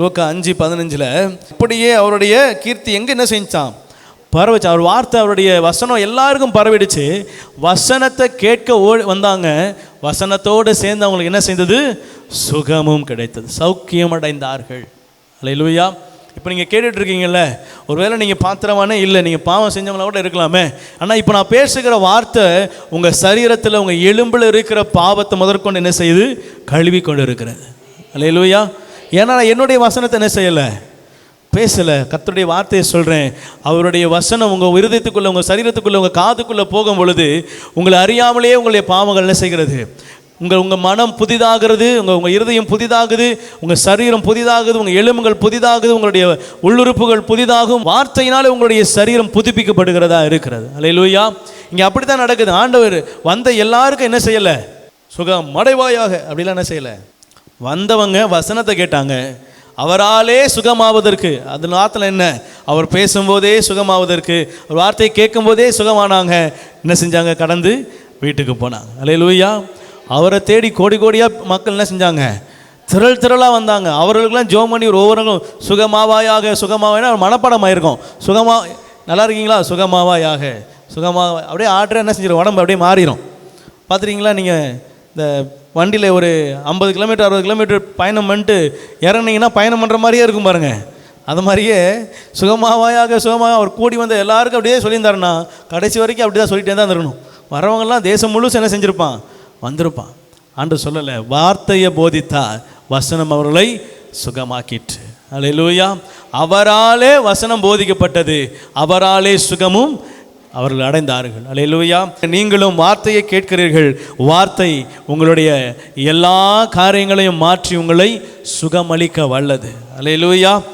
லோக்கா அஞ்சு பதினஞ்சில் அப்படியே அவருடைய கீர்த்தி எங்கே என்ன செஞ்சான்? பரவச்சு அவர் வார்த்தை அவருடைய வசனம் எல்லாருக்கும் பரவிடுச்சு. வசனத்தை கேட்க ஓ வந்தாங்க. வசனத்தோடு சேர்ந்து அவங்களுக்கு என்ன செய்தது? சுகமும் கிடைத்தது. சௌக்கியம் அடைந்தார்கள். அல்லேலூயா இப்போ நீங்கள் கேட்டுட்டு இருக்கீங்கல்ல ஒருவேளை நீங்கள் பாத்திரமானே இல்லை நீங்கள் பாவம் செஞ்சவங்களா கூட இருக்கலாமே. ஆனால் இப்போ நான் பேசுகிற வார்த்தை உங்கள் சரீரத்தில் உங்கள் எலும்பில் இருக்கிற பாவத்தை முதற்கொண்டு என்ன செய்யுது? கழுவி கொண்டு இருக்கிறது. அல்லேலூயா ஏன்னா நான் என்னுடைய வசனத்தை என்ன செய்யலை? பேசலை. கத்தருடைய வார்த்தையை சொல்கிறேன் அவருடைய வசனம் உங்கள் இருதயத்துக்குள்ளே உங்கள் சரீரத்துக்குள்ளே உங்கள் காதுக்குள்ளே போகும் பொழுது உங்களை அறியாமலேயே உங்களுடைய பாவங்கள் என்ன செய்கிறது? உங்கள் உங்கள் மனம் புதிதாகிறது உங்கள் உங்கள் இருதயம் புதிதாகுது உங்கள் சரீரம் புதிதாகுது உங்கள் எலும்புகள் புதிதாகுது உங்களுடைய உள்ளுறுப்புகள் புதிதாகும். வார்த்தையினாலே உங்களுடைய சரீரம் புதுப்பிக்கப்படுகிறதா இருக்கிறது. அல்லேலூயா இங்கே அப்படி தான் நடக்குது. ஆண்டவர் வந்த எல்லாருக்கும் என்ன செய்யலை? சுகம் மடைவாயாக அப்படிலாம் என்ன செய்யலை? வந்தவங்க வசனத்தை கேட்டாங்க. அவராலே சுகமாவதற்கு அது நாத்தில் என்ன? அவர் பேசும்போதே சுகமாவதற்கு ஒரு வார்த்தையை கேட்கும்போதே சுகமானாங்க. என்ன செஞ்சாங்க? கடந்து வீட்டுக்கு போனாங்க. அலே லூயா அவரை தேடி கோடி கோடியாக மக்கள் என்ன செஞ்சாங்க? திரள் திரளாக வந்தாங்க. அவர்களுக்கெல்லாம் ஜோம் பண்ணி ஒரு ஒவ்வொருவரும் சுகமாவாயாக சுகமாவாயினா ஒரு மனப்பாடம் ஆயிருக்கும். சுகமா நல்லா இருக்கீங்களா? சுகமாவாயாக சுகமாக அப்படியே ஆர்டர் என்ன செஞ்சிடும் உடம்பு அப்படியே மாறிடும் பார்த்துருக்கீங்களா நீங்கள் இந்த வண்டியில் ஒரு ஐம்பது கிலோமீட்டர் அறுபது கிலோமீட்டர் பயணம் பண்ணிட்டு இறங்குனீங்கன்னா பயணம் பண்ணுற மாதிரியே இருக்கும் பாருங்கள் அது மாதிரியே சுகமாவாயாக சுகமாக அவர் கூடி வந்த எல்லாருக்கும் அப்படியே சொல்லியிருந்தாருன்னா கடைசி வரைக்கும் அப்படி தான் சொல்லிட்டே தான் இருக்கணும் வரவங்கெல்லாம் தேசம் முழுசும் என்ன செஞ்சுருப்பான்? வந்திருப்பான். ஆண்டு சொல்லலை வார்த்தையை போதித்தா வசனம் அவர்களை சுகமாக்கிற்று. அலையிலூயா அவராலே வசனம் போதிக்கப்பட்டது. அவராலே சுகமும் அவர்கள் அடைந்தார்கள். அலையிலுவையா நீங்களும் வார்த்தையை கேட்கிறீர்கள். வார்த்தை உங்களுடைய எல்லா காரியங்களையும் மாற்றி உங்களை சுகமளிக்க வல்லது. அலையிலுவையா